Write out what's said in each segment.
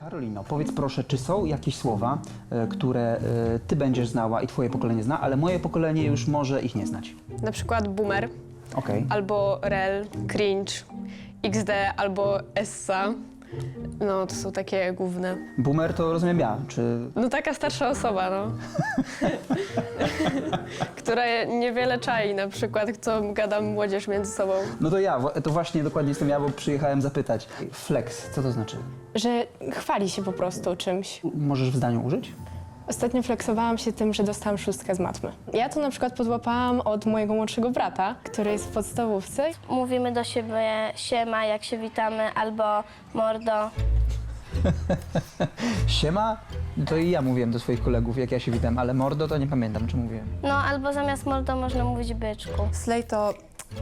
Karolino, powiedz proszę, czy są jakieś słowa, e, które e, ty będziesz znała i twoje pokolenie zna, ale moje pokolenie już może ich nie znać? Na przykład boomer, Okej. albo rel, cringe, XD, albo essa. No, to są takie główne. Boomer to rozumiem ja, czy... No taka starsza osoba, no. Która niewiele czai, na przykład, co gada młodzież między sobą. No to ja, to właśnie dokładnie jestem ja, bo przyjechałem zapytać. Flex, co to znaczy? że chwali się po prostu czymś. Możesz w zdaniu użyć? Ostatnio fleksowałam się tym, że dostałam szóstkę z matmy. Ja to na przykład podłapałam od mojego młodszego brata, który jest w podstawówce. Mówimy do siebie siema, jak się witamy, albo mordo. Siema? To i ja mówiłem do swoich kolegów, jak ja się witam, ale mordo to nie pamiętam, czy mówiłem. No, albo zamiast mordo można mówić byczku. Slay to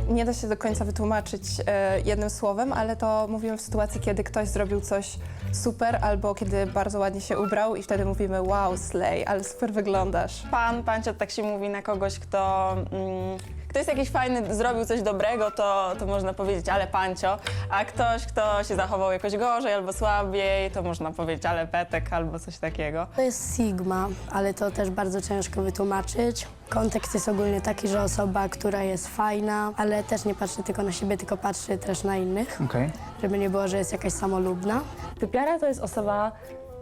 nie da się do końca wytłumaczyć e, jednym słowem, ale to mówimy w sytuacji, kiedy ktoś zrobił coś super albo kiedy bardzo ładnie się ubrał i wtedy mówimy wow, slay, ale super wyglądasz. Pan, pancio, tak się mówi na kogoś, kto, mm, kto jest jakiś fajny, zrobił coś dobrego, to, to można powiedzieć, ale pancio. A ktoś, kto się zachował jakoś gorzej albo słabiej, to można powiedzieć, ale petek albo coś takiego. To jest Sigma, ale to też bardzo ciężko wytłumaczyć. Kontekst jest ogólnie taki, że osoba, która jest fajna, ale też nie patrzy tylko na siebie, tylko patrzy też na innych, Okej. żeby nie było, że jest jakaś samolubna. Typiara to jest osoba,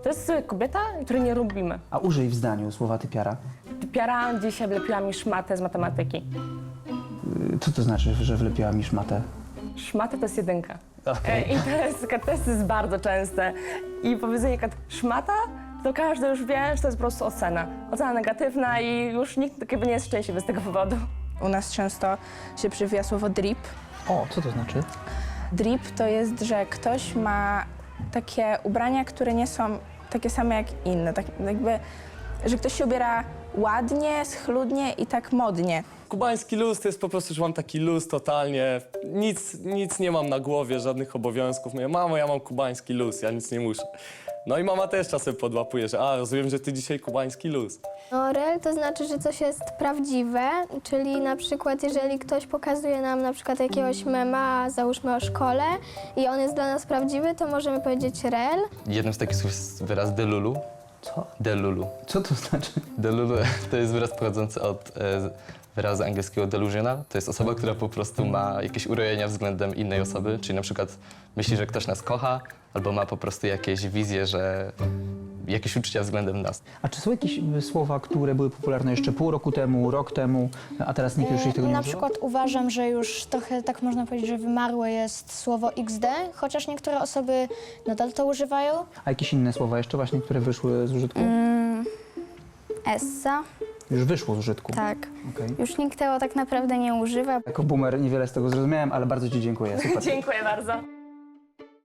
to jest kobieta, której nie lubimy. A użyj w zdaniu słowa typiara. Typiara dzisiaj wlepiła mi szmatę z matematyki. Y, Co to znaczy, że wlepiła mi szmatę? Szmata to jest jedynka. E, I to jest, to jest, bardzo częste. I powiedzenie kad szmata, to każdy już wie, że to jest po prostu ocena. Ocena negatywna i już nikt jakby nie jest szczęśliwy z tego powodu. U nas często się przywija słowo drip. O, co to znaczy? Drip to jest, że ktoś ma takie ubrania, które nie są takie same jak inne. Tak jakby, że ktoś się ubiera ładnie, schludnie i tak modnie. Kubański luz to jest po prostu, że mam taki luz totalnie. Nic, nic nie mam na głowie, żadnych obowiązków. Mówię, mamo, ja mam kubański luz, ja nic nie muszę. No i mama też czasem podłapuje, że a, rozumiem, że ty dzisiaj kubański luz. No, rel to znaczy, że coś jest prawdziwe, czyli na przykład jeżeli ktoś pokazuje nam na przykład jakiegoś mema, załóżmy o szkole i on jest dla nas prawdziwy, to możemy powiedzieć rel. Jednym z takich słów jest wyraz delulu. Co? Delulu. Co to znaczy? Delulu to jest wyraz pochodzący od e, wyrazu angielskiego delusional. To jest osoba, która po prostu ma jakieś urojenia względem innej osoby, czyli na przykład myśli, że ktoś nas kocha, albo ma po prostu jakieś wizje, że jakieś uczucia względem nas. A czy są jakieś y, słowa, które były popularne jeszcze pół roku temu, rok temu, a teraz nikt już ich tego nie Na używa? przykład uważam, że już trochę tak można powiedzieć, że wymarłe jest słowo XD, chociaż niektóre osoby nadal to używają. A jakieś inne słowa jeszcze właśnie, które wyszły z użytku? Essa, Już wyszło z użytku. tak. Okej. Już nikt tego tak naprawdę nie używa. Jako boomer niewiele z tego zrozumiałem, ale bardzo ci dziękuję. Super. Dziękuję bardzo.